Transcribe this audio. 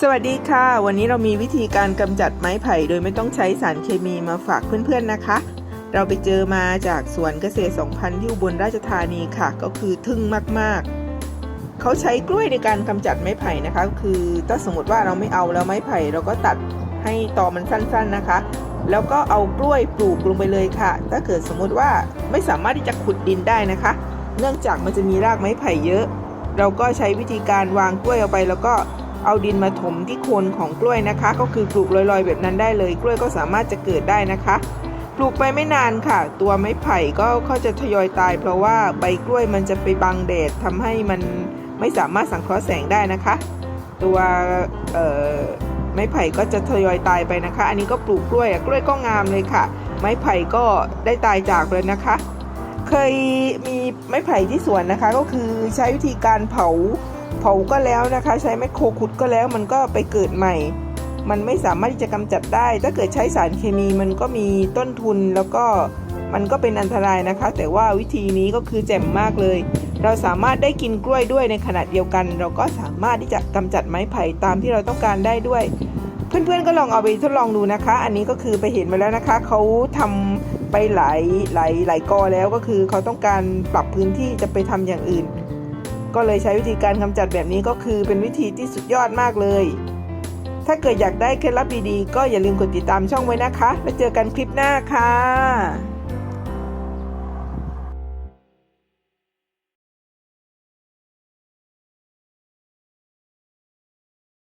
สวัสดีค่ะ วันนี้เรามีวิธีการกำจัดไม้ไผ่โดยไม่ต้องใช้สารเคมีมาฝากเพื่อนๆนะคะ เราไปเจอมาจากสวนเกษตร 2000 ที่อุบลราชธานีค่ะ ก็คือทึ่งมากๆ เขาใช้กล้วยในการกำจัดไม้ไผ่นะคะ คือถ้าสมมติว่าเราไม่เอาแล้วไม้ไผ่เราก็ตัดให้ตอมันสั้นๆนะคะ แล้วก็เอากล้วยปลูกลงไปเลยค่ะ ถ้าเกิดสมมติว่าไม่สามารถที่จะขุดดินได้นะคะ เนื่องจากมันจะมีรากไม้ไผ่เยอะ เราก็ใช้วิธีการวางกล้วยเอาไปแล้วก็ เอาดินมาถมที่โคนของกล้วยนะคะ ก็คือปลูกลอยๆ แบบนั้นได้เลย กล้วยก็สามารถจะเกิดได้นะคะ ปลูกไปไม่นานค่ะ ตัวไม้ไผ่ก็เขาจะทยอยตาย เพราะว่าใบกล้วยมันจะไปบังแดดทำให้มันไม่สามารถสังเคราะห์แสงได้นะคะ ตัวไม้ไผ่ก็จะทยอยตายไปนะคะ อันนี้ก็ปลูกกล้วยกล้วยก็งามเลยค่ะ ไม้ไผ่ก็ได้ตายจากเลยนะคะ เคยมีไม้ไผ่ที่สวนนะคะ ก็คือใช้วิธีการเผาเผาก็แล้วนะคะ ใช้แมคโครขุดก็แล้วมันก็ไปเกิดใหม่ มันไม่สามารถที่จะกำจัดได้ ถ้าเกิดใช้สารเคมีมันก็มีต้นทุนแล้วก็มันก็เป็นอันตรายนะคะ แต่ว่าวิธีนี้ก็คือแจ่มมากเลย เราสามารถได้กินกล้วยด้วยในขณะเดียวกัน เราก็สามารถที่จะกำจัดไม้ไผ่ตามที่เราต้องการได้ด้วย เพื่อนๆก็ลองเอาไปทดลองดูนะคะ อันนี้ก็คือไปเห็นมาแล้วนะคะเขาทำไปหลายหลายหลายกอแล้วก็คือเขาต้องการปรับพื้นที่จะไปทำอย่างอื่น ก็เลยใช้วิธีการกำจัดแบบนี้ก็คือเป็นวิธีที่สุดยอดมากเลย ถ้าเกิดอยากได้เคล็ดลับดีๆ ก็อย่าลืมกดติดตามช่องไว้นะคะ แล้วเจอกันคลิปหน้าค่ะ